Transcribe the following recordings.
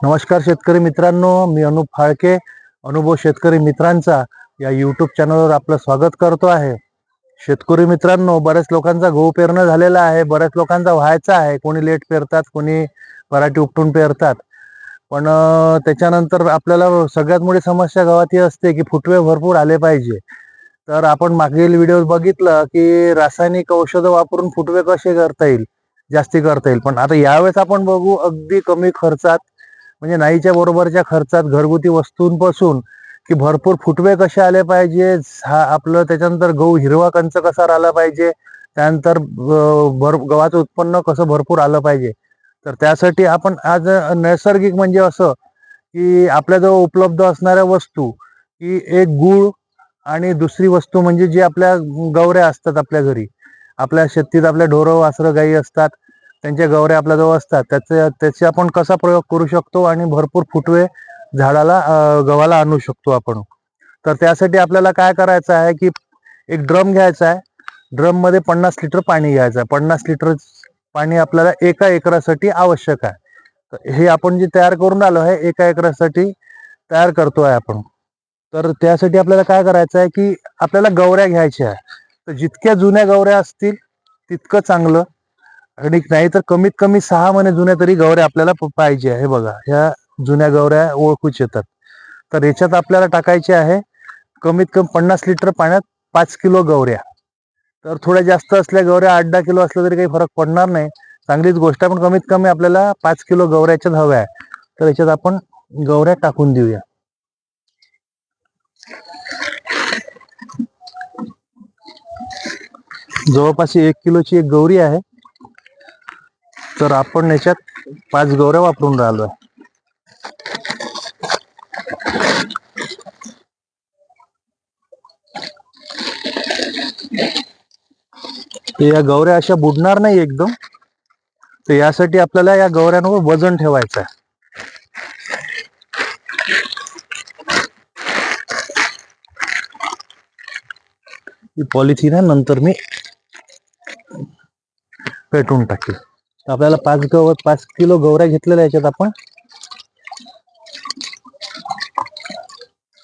नमस्कार शेतकरी मित्रांनो मी अनुप फाळके अनुभव शेतकरी मित्रांचा या यूट्यूब चॅनलवर आपलं स्वागत करतो आहे. शेतकरी मित्रांनो बऱ्याच लोकांचा गहू पेरणं झालेला आहे बऱ्याच लोकांचा व्हायचा आहे. कोणी लेट पेरतात कोणी पराठी उपटून पेरतात. पण त्याच्यानंतर आपल्याला सगळ्यात मोठी समस्या गावात ही असते की फुटवे भरपूर आले पाहिजे. तर आपण मागील व्हिडिओ बघितलं की रासायनिक औषधं वापरून फुटवे कसे करता येईल जास्ती करता येईल. पण आता यावेळेस आपण बघू अगदी कमी खर्चात म्हणजे नाहीच्या बरोबरच्या खर्चात घरगुती वस्तूंपासून की भरपूर फुटवे कसे आले पाहिजे आपलं त्याच्यानंतर गहू हिरवा कंच कसा राहिला पाहिजे त्यानंतर भर गव्हाचं उत्पन्न कसं भरपूर आलं पाहिजे. तर त्यासाठी आपण आज नैसर्गिक म्हणजे असं की आपल्याजवळ उपलब्ध असणाऱ्या वस्तू की एक गूळ आणि दुसरी वस्तू म्हणजे जी आपल्या गवऱ्या असतात आपल्या घरी. आपल्या शेतीत आपल्या ढोरं वासरं गाई असतात. त्यांच्या गवऱ्या आपल्याजवळ असतात. त्याचे त्याचे आपण कसा प्रयोग करू शकतो आणि भरपूर फुटवे झाडाला गव्हाला आणू शकतो आपण. तर त्यासाठी आपल्याला काय करायचं आहे की एक ड्रम घ्यायचा आहे. ड्रममध्ये पन्नास लिटर पाणी घ्यायचं आहे. पन्नास लिटर पाणी आपल्याला एका एकरासाठी आवश्यक आहे. तर हे आपण जे तयार करून आलो आहे एका एकरासाठी तयार करतो आहे आपण. तर त्यासाठी आपल्याला काय करायचं आहे की आपल्याला गवऱ्या घ्यायच्या आहे. तर जितक्या जुन्या गवऱ्या असतील तितकं चांगलं आणि नाहीतर कमीत कमी सहा महिने जुन्या तरी गवऱ्या आपल्याला पाहिजे आहे. बघा ह्या जुन्या गवऱ्या ओळखूच येतात. तर याच्यात आपल्याला टाकायचे आहे कमीत कमी पन्नास लिटर पाण्यात पाच किलो गवऱ्या. तर थोड्या जास्त असल्या गवऱ्या आठ दहा किलो असल्या तरी काही फरक पडणार नाही. चांगलीच गोष्ट आहे पण कमीत कमी आपल्याला पाच किलो गवऱ्याच्याच हव्या आहे. तर याच्यात आपण गवऱ्या टाकून देऊया. जवळपास एक किलोची एक गौरी आहे. तर आपण याच्यात पाच गौऱ्या वापरून राहिलो आहे या गवऱ्या अशा बुडणार नाही एकदम. तर यासाठी आपल्याला या गवऱ्यांवर वजन ठेवायचं आहे पॉलिथिन आहे नंतर मी पेटवून टाकेल. तर आपल्याला पाच गव पाच किलो गवऱ्या घेतलेल्या याच्यात आपण.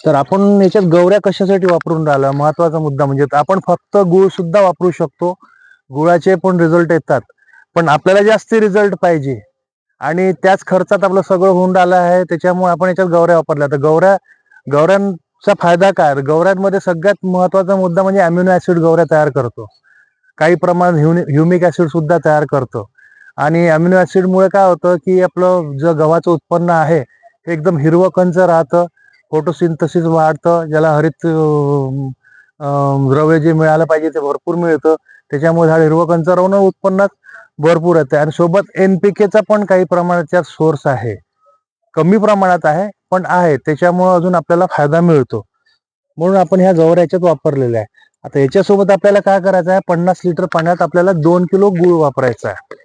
तर आपण याच्यात गवऱ्या कशासाठी वापरून राहिलो? महत्त्वाचा मुद्दा म्हणजे आपण फक्त गुळ सुद्धा वापरू शकतो. गुळाचे पण रिझल्ट येतात. पण आपल्याला जास्त रिझल्ट पाहिजे. आणि त्याच खर्चात आपलं सगळं होऊन राहिलं आहे. त्याच्यामुळे आपण याच्यात गवऱ्या वापरल्या. तर गवऱ्या गवऱ्यांचा फायदा काय? गवऱ्यांमध्ये सगळ्यात महत्त्वाचा मुद्दा म्हणजे अम्युनो ऍसिड गवऱ्या तयार करतो. काही प्रमाणात ह्युमिक ऍसिड सुद्धा तयार करतो. आणि अमिनो ऍसिडमुळे काय होतं की आपलं जे गव्हाचं उत्पन्न आहे हे एकदम हिरवं कंच राहतं. फोटोसिंथसिस वाढतं ज्याला हरित द्रव्य जे मिळालं पाहिजे ते भरपूर मिळतं. त्याच्यामुळे झाड हिरवं कंच राहून उत्पन्नात भरपूर येते. आणि सोबत एनपीकेचा पण काही प्रमाणात सोर्स आहे. कमी प्रमाणात आहे पण आहे. त्याच्यामुळे अजून आपल्याला फायदा मिळतो. म्हणून आपण ह्या जवऱ्याच्यात याच्यात वापरलेल्या आहे. आता याच्यासोबत आपल्याला काय करायचं आहे? पन्नास लिटर पाण्यात आपल्याला दोन किलो गुळ वापरायचा आहे.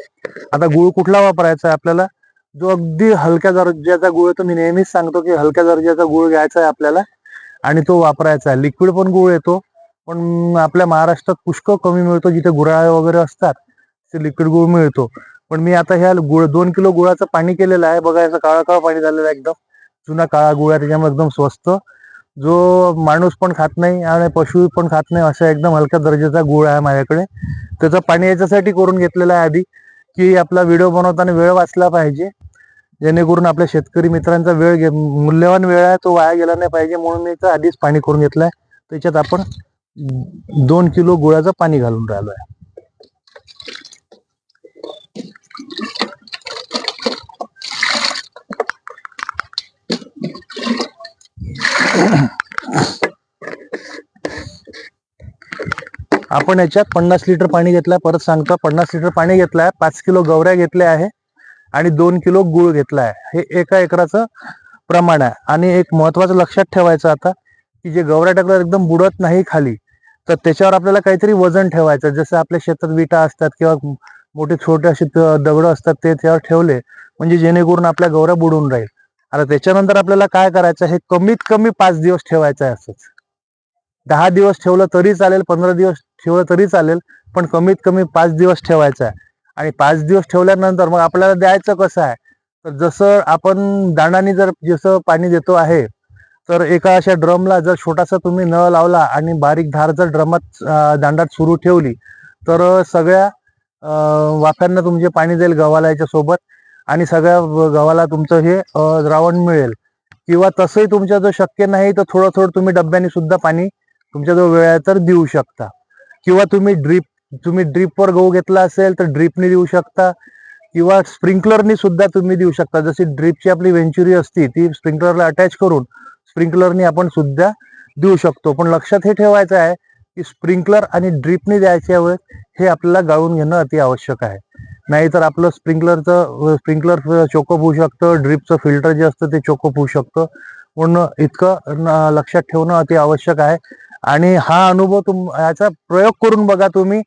आता गुळ कुठला वापरायचा आहे आपल्याला? जो अगदी हलक्या दर्जाचा गुळ तो मी नेहमीच सांगतो की हलक्या दर्जाचा गुळ घ्यायचा आहे आपल्याला आणि तो वापरायचा आहे. लिक्विड पण गुळ येतो पण आपल्या महाराष्ट्रात पुष्कळ कमी मिळतो जिथे गुराळे वगैरे असतात ते लिक्विड गुळ मिळतो. पण मी आता ह्या गुळ दोन किलो गुळाचं पाणी केलेलं आहे. बघा याचं काळा काळा पाणी झालेलं आहे एकदम. जुना काळा गुळ आहे त्याच्यामुळे एकदम स्वस्त. जो माणूस पण खात नाही आणि पशु पण खात नाही असा एकदम हलक्या दर्जाचा गुळ आहे माझ्याकडे. त्याचं पाणी याच्यासाठी करून घेतलेलं आहे आधी की आपला व्हिडिओ बनवताना वेळ वाचला पाहिजे. जेणेकरून आपल्या शेतकरी मित्रांचा वेळ घे मूल्यवान वेळ आहे तो वाया गेला नाही पाहिजे म्हणून मी आधीच पाणी करून घेतलं आहे त्याच्यात आपण दोन किलो गुळाचं पाणी घालून राहिलो आहे आपण याच्यात पन्नास लिटर पाणी घेतलंय. परत सांगतो पन्नास लिटर पाणी घेतलंय. पाच किलो गवऱ्या घेतल्या आहे आणि दोन किलो गुळ घेतला आहे हे एका एकराचं प्रमाण आहे. आणि एक महत्वाचं लक्षात ठेवायचं आता की जे गवऱ्या टाकल्यावर एकदम बुडत नाही खाली तर त्याच्यावर आपल्याला काहीतरी वजन ठेवायचं. जसं आपल्या शेतात विटा असतात किंवा मोठे छोटे असे दगड असतात ते त्यावर ठेवले म्हणजे जेणेकरून आपल्या गवऱ्या बुडून राहील. आता त्याच्यानंतर आपल्याला काय करायचं? हे कमीत कमी पाच दिवस ठेवायचं आहे असंच. दहा दिवस ठेवलं तरी चालेल पंधरा दिवस ठेवलं तरी चालेल पण कमीत कमी पाच दिवस ठेवायचं आहे. आणि पाच दिवस ठेवल्यानंतर मग आपल्याला द्यायचं कसं आहे? तर जसं आपण दांडाने जर जसं पाणी देतो आहे तर एका अशा ड्रमला जर छोटासा तुम्ही नळ लावला आणि बारीक धार जर ड्रमात दांडात सुरू ठेवली तर सगळ्या वाफ्यांना तुमचे पाणी जाईल गव्हाला याच्या सोबत आणि सगळ्या गव्हाला तुमचं हे द्रावण मिळेल. किंवा तसंही तुमच्या जर शक्य नाही तर थोडं थोडं तुम्ही डब्याने सुद्धा पाणी तुमच्या जवळ वेळ आहे तर देऊ शकता. किंवा तुम्ही ड्रीप तुम्ही ड्रीपवर गहू घेतला असेल तर ड्रीपने देऊ शकता. किंवा स्प्रिंकलरनी सुद्धा तुम्ही देऊ शकता. जशी ड्रीपची आपली वेंचुरी असती ती स्प्रिंकलरला अटॅच करून स्प्रिंकलरनी आपण सुद्धा देऊ शकतो. पण लक्षात हे ठेवायचं आहे की स्प्रिंकलर आणि ड्रीपने द्यायच्या वेळेस हे आपल्याला गाळून घेणं अति आवश्यक आहे. नाहीतर आपलं स्प्रिंकलरचं स्प्रिंकलर चोकअप होऊ शकतं ड्रीपचं फिल्टर जे असतं ते चोकअप होऊ शकतं. म्हणून इतकं न- लक्षात ठेवणं अति आवश्यक आहे. आणि हा अनुभव तुम याचा प्रयोग करून बघा तुम्ही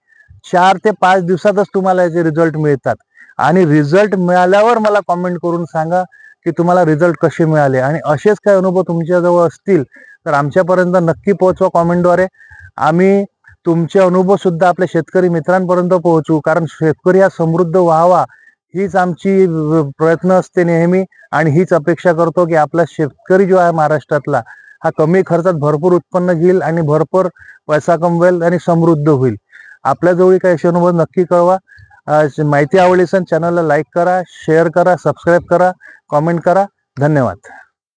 चार ते पाच दिवसातच तुम्हाला याचे रिझल्ट मिळतात. आणि रिझल्ट मिळाल्यावर मला कॉमेंट करून सांगा की तुम्हाला रिझल्ट कसे मिळाले. आणि असेच काही अनुभव तुमच्याजवळ असतील तर आमच्यापर्यंत नक्की पोहोचवा कॉमेंटद्वारे आम्ही तुमचे अनुभव सुद्धा आपल्या शेतकरी मित्रांपर्यंत पोहोचू. कारण शेतकरी हा समृद्ध व्हावा हीच आमची प्रयत्न असते नेहमी. आणि हीच अपेक्षा करतो की आपला शेतकरी जो आहे महाराष्ट्रातला हा कमी खर्चात भरपूर उत्पन्न घेईल आणि भरपूर पैसा कमवेल आणि समृद्ध होईल. आपल्याजवळ काही असे अनुभव नक्की कळवा. माहिती आवडली असेल चॅनलला लाईक करा शेअर करा सबस्क्राईब करा कॉमेंट करा. धन्यवाद.